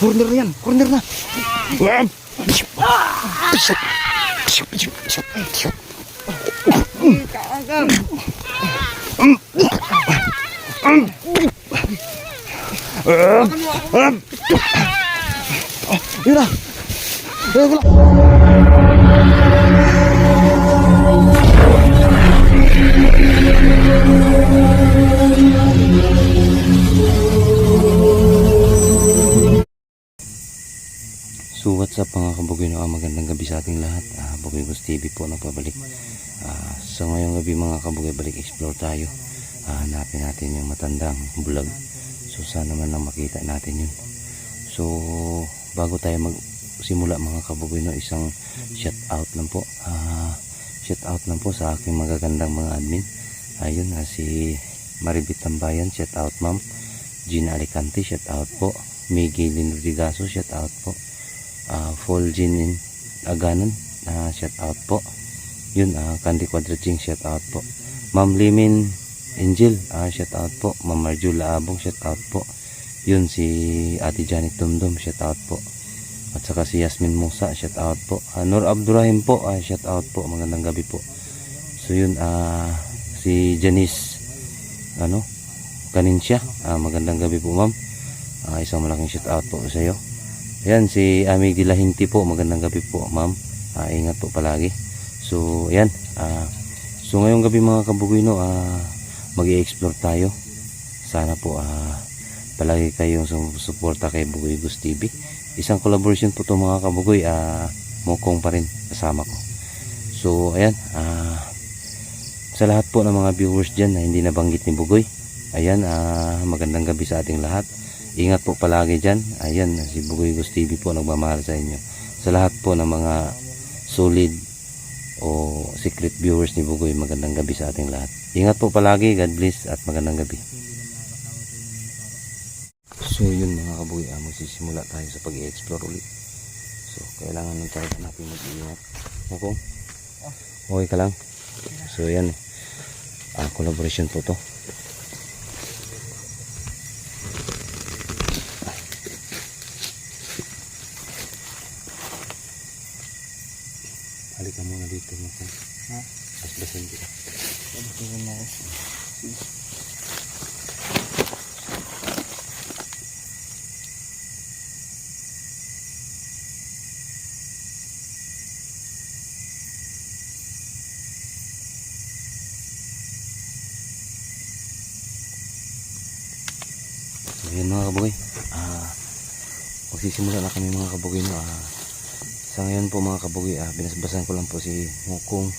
Corner na yan, corner na. Na. What's up mga kabugoy? No? Ah, magandang gabi sa ating lahat. Ah, Bugoy Bus TV po nagpabalik. Ah, So ngayong gabi mga kabugoy balik explore tayo. Ah, Hanapin natin yung matandang bulag So sana man lang makita natin yun. So bago tayo magsimula mga kabugoy no, Isang shout out lang po. Ah, Shout out lang po sa aking magagandang mga admin. Ayun ah, si Maribit Tambayan shout out ma'am. Gina Alicante shout out po. Miggy Linrigaso shout out po uh, Fulgin in Aganon uh, shout out po. Yun uh, Candy Quadraching shout out po. Ma'am Limin Angel uh, shout out po. Ma'am Marjula Abong shout out po. Yun si Ate Janet Dumdum shout out po. At saka si Yasmin Musa shout out po. Uh, Nur Abdurrahim po uh, shout out po. Magandang gabi po. So yun uh, si Janice ano Kaninsya. Uh, magandang gabi po ma'am. Uh, isang malaking shout out po sa iyo Ayan, si Amig Dilahinti po. Magandang gabi po, ma'am. Ah, ingat po palagi. So, ayan. Ah, so, ngayong gabi mga kabugoy, no, ah, mag explore tayo. Sana po, ah, palagi kayong suporta kay Bugoy Gus TV. Isang collaboration po to mga kabugoy. Ah, mukong pa rin kasama ko. So, ayan. Ah, sa lahat po ng mga viewers dyan na hindi nabanggit ni Bugoy. Ayan, ah, magandang gabi sa ating lahat. Ingat po palagi dyan. Ayan, si Bugoy Gus TV po nagmamahal sa inyo. Sa lahat po ng mga solid o secret viewers ni Bugoy, magandang gabi sa ating lahat. Ingat po palagi. God bless at magandang gabi. So yun mga kabugoy, ah, magsisimula tayo sa pag-i-explore ulit. So kailangan lang tayo natin mag-iingat. Mukong? Okay ka lang? So yan. Ah, collaboration po to. Halika muna dito mo kung Ha? basbasan kita. Pagkakas mo ako. So yun mga kabugoy. Ah, magsisimula na kami mga kabugoy no. Ah, sa ngayon po mga kabugoy, ah, binasbasan ko lang po si Mukong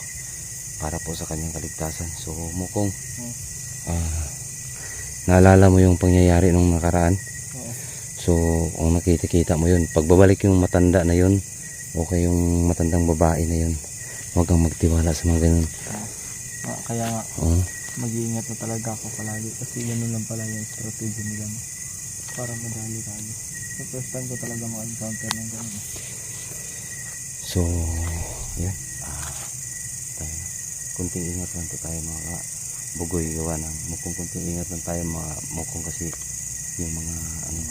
para po sa kanyang kaligtasan. So Mukong, ah, naalala mo yung pangyayari nung nakaraan? So kung nakita-kita mo yun, pagbabalik yung matanda na yun, o kaya yung matandang babae na yun, huwag kang magtiwala sa mga ganun. Kaya nga, Oo. mag-iingat na talaga ako palagi kasi ganun lang pala yung strategy nila? Para madali tayo. So first time ko talaga ma-encounter ng ganun. eh. So, yan. Ah, tayo. Kunting ingat lang po tayo mga bugoy gawa ng mukong kunting ingat lang tayo mga mukong kasi yung mga ano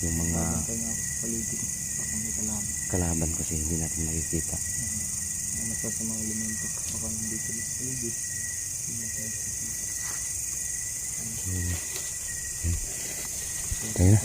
yung mga kalaban kasi hindi natin makikita. Ano pa sa mga elemento. Baka nandito sa paligid. Hindi tayo sa paligid. Tayo na.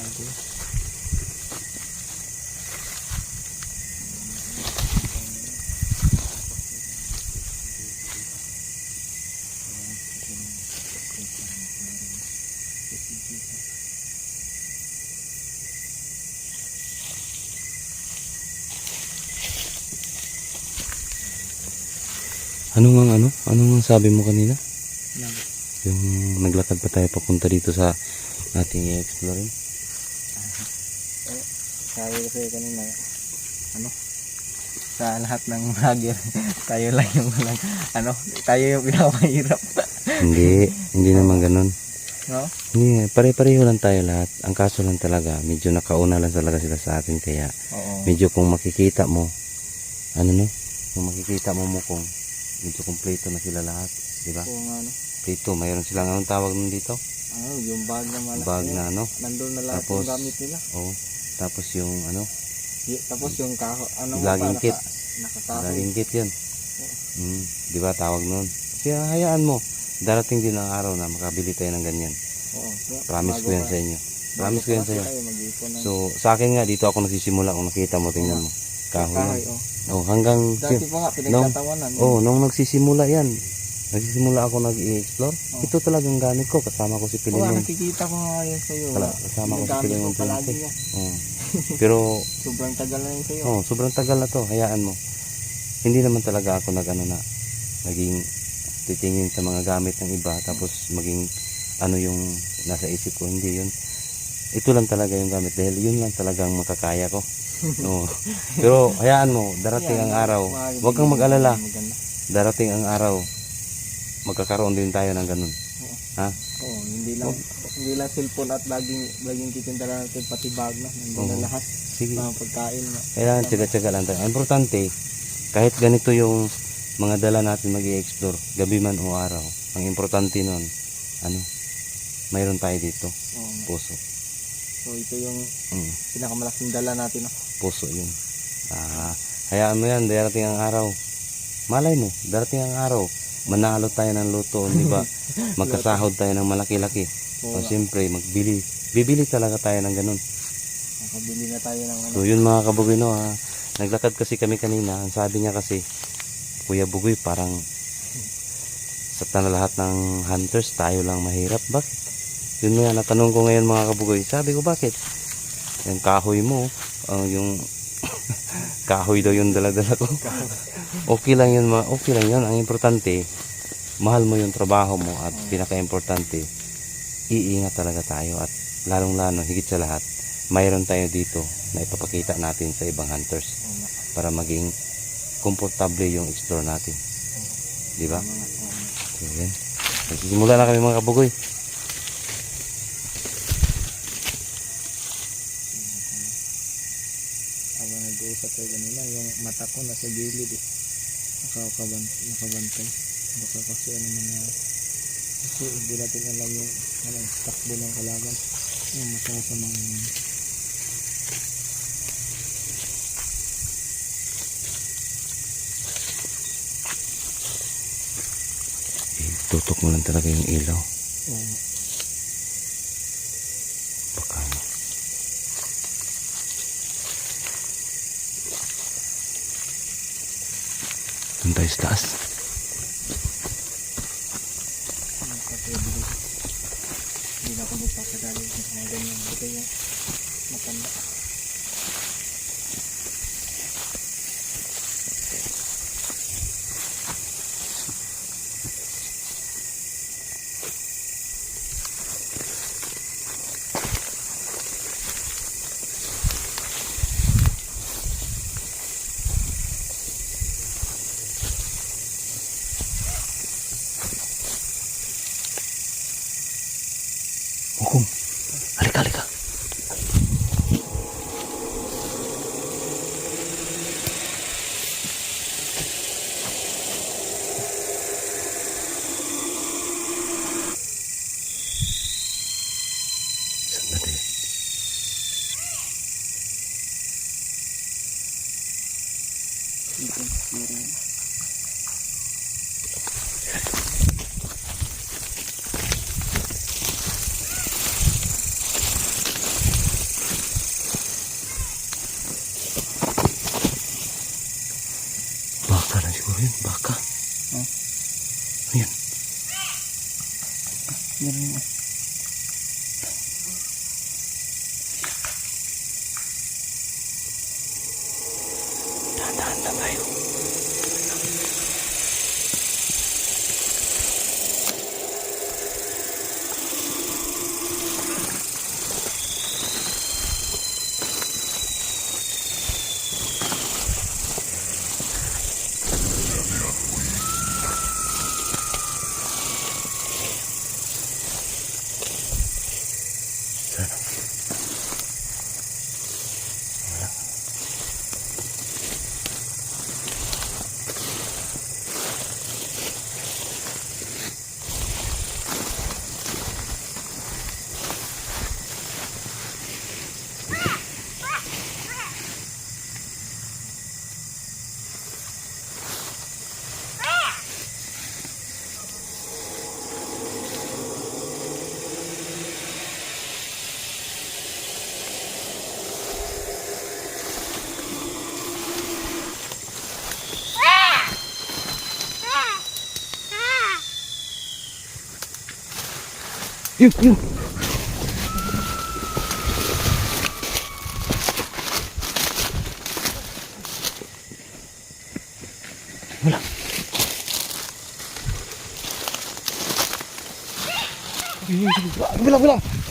ano nga ano? Ano nga sabi mo kanina? Yung naglakad pa tayo papunta dito sa ating i-exploring. Sabi ko sa'yo kanina, ano, sa lahat ng vlogger, tayo lang yung walang, ano, tayo yung pinakamahirap. hindi, hindi naman ganun. no? Hindi, pare-pareho lang tayo lahat. Ang kaso lang talaga, medyo nakauna lang talaga sila sa atin kaya Oo. medyo kung makikita mo ano no kung makikita mo mo kung medyo kompleto na sila lahat di ba Kung ano, dito mayroon silang anong tawag nun dito Ano, yung bag na malaki. bag na ano. Nandun na lahat Tapos, yung gamit nila. Oh, tapos yung ano, Y- tapos yung kaho, ano Vlogging kit. naka, laging kit yun. Mm, di ba tawag noon? Kaya hayaan mo, darating din ang araw na makabili tayo ng ganyan. Oo. so, Promise ko yan pa- sa inyo. Promise ko yan sa ng So, sa akin nga, dito ako nagsisimula kung nakita mo, tingnan mo. Kahoy kahoy. Oh. Oh, hanggang, Dati pa nga, pinagtatawanan. oh, nung nagsisimula yan, nagsisimula ako nag-i-explore, Oh. ito talagang gamit ko, kasama ko si Oo, Pilimon. nakikita ko nga yun sa'yo. Kala- kasama ko si Pilimon mo palagi 20. yan. Oh. Pero, Sobrang tagal na yun sa'yo. oh, sobrang tagal na to, hayaan mo. Hindi naman talaga ako nag-ano na, naging titingin sa mga gamit ng iba, tapos maging ano yung nasa isip ko, hindi yun. Ito lang talaga yung gamit dahil yun lang talagang makakaya ko. No. Pero hayaan mo, darating ang Yan, araw, huwag kang mag-alala. Darating ang araw, magkakaroon din tayo ng ganun. Ha? Oo, hindi lang hindi lang cellphone at laging laging titinda natin pati bag na. Na Oo. lahat. Sige. Mga pagkain na. Kailangan tsaga-tsaga lang tayo. Ang importante, kahit ganito yung mga dala natin mag explore gabi man o araw, ang importante nun, ano, mayroon tayo dito, Oo. puso. So ito yung Mm, pinakamalaking dala natin. No? puso yun. Ah, hayaan mo yan, darating ang araw. Malay mo, darating ang araw, manalo tayo ng luto, di ba? Magkasahod tayo ng malaki-laki. O siyempre, magbili. Bibili talaga tayo ng ganun. Nakabili na tayo ng ano. So yun mga kabugino ha. Naglakad kasi kami kanina. Ang sabi niya kasi, Kuya Bugoy parang sa tan- lahat ng hunters tayo lang mahirap. Bakit? Yun nga natanong ko ngayon mga kabugoy. Sabi ko bakit? Yung kahoy mo, ah, yung kahoy daw yung daladala ko. okay lang yun, ma- okay lang yun. Ang importante, mahal mo yung trabaho mo at pinaka-importante, iingat talaga tayo at lalong-lalo, higit sa lahat, mayroon tayo dito na ipapakita natin sa ibang hunters para maging komportable yung explore natin. Di ba? So, yan. Nagsisimula na kami mga kabugoy. Tayo kanina, yung mata ko nasa gilid eh. Nakakaban nakabantay. Baka kasi ano mangyari. Kasi hindi natin alam yung ano, takbo ng kalaban. Yung masasamang yun. Tutok mo lang talaga yung ilaw. Oo. Baka ano. Doon tayo sa taas. Nakapwede dito. Hindi na ako magpapadali ng mga ganyan. Ito yung matanda. Hukom. Halika, halika. Sandali. Ito, meron. Baka na siguro yun. Baka. Oh. Ayan. Meron nga. Dahan-dahan lang tayo. Sana. Wala. Yun, yun. Wala. Wala, wala.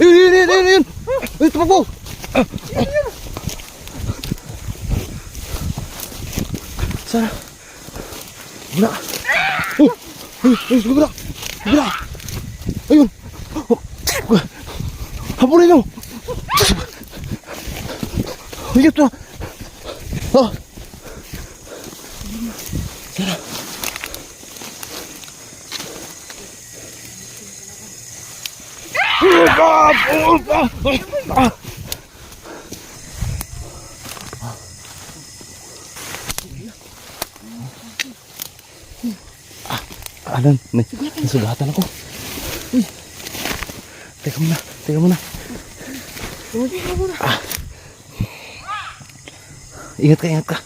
Yun, yun, yun, yun. Ay, tumakbo. Sana. Wala. Oh, ay, wala. Wala. Ayun. Oh. Habulin nyo. Ayun to. Oh. Sana. Alan, may nasugatan ako. Uy. Teka muna, teka muna. Ah. Ingat ka, ingat ka.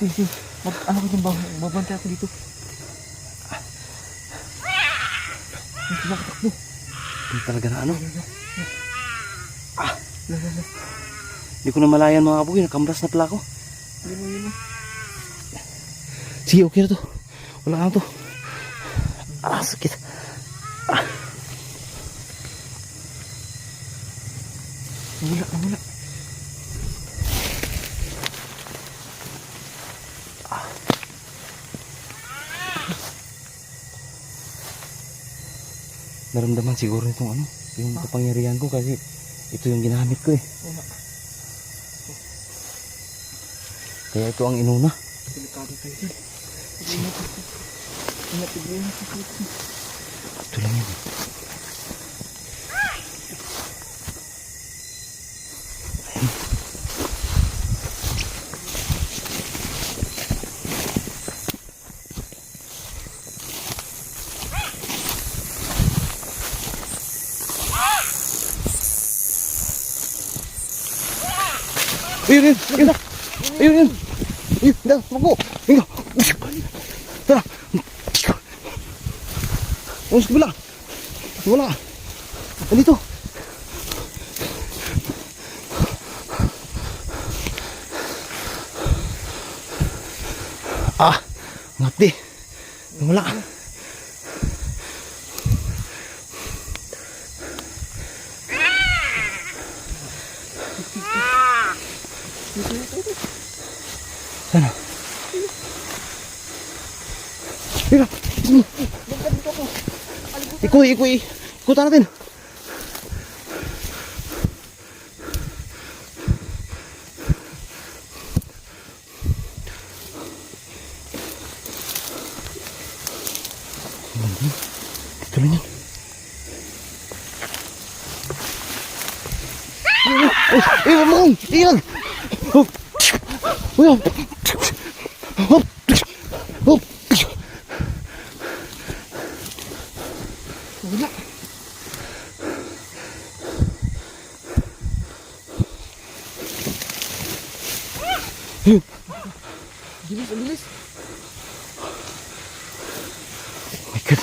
Sige, sige. Ano ko yung bang, babantay ako dito. Ang tumakbo. Hindi talaga na ano. Ah. Hindi ko na malayan mga kabugi, nakambras na pala ako. Sige, okay na to. Wala na to. Ah, sakit. Nawala, nawala. Naramdaman siguro itong ano, yung kapangyarihan ko kasi ito yung ginamit ko eh. Kaya ito ang inuna. Delikado tayo dyan. Ako. Ito lang yun. Ayun, ayun, ayun, ayun, ayun, ayun, ayun, tumakbo, ayun, tara, Oh, sa kabila. Wala. Andito. Ah, ngapdi. Wala. Sana. Tira. Ikuy, ikuy. Ikutan natin. Dito lang yan. Eh, eh, wag mo kong. Iyan. Hop. Uy, hop. Hop. Hop. Wala. Bilis, ang bilis. Oh my God.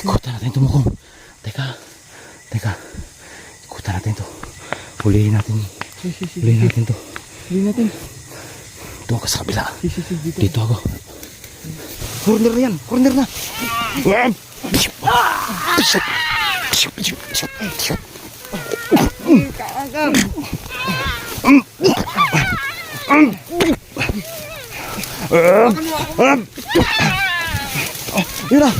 Ikutan natin ito mukong. Teka. Teka. Ikutan natin to. Hulihin natin. Sige. Hulihin natin to. Hindi natin. Doon ka sa kabila. Dito. Dito ako. Corner na yan. Corner na. Yun na.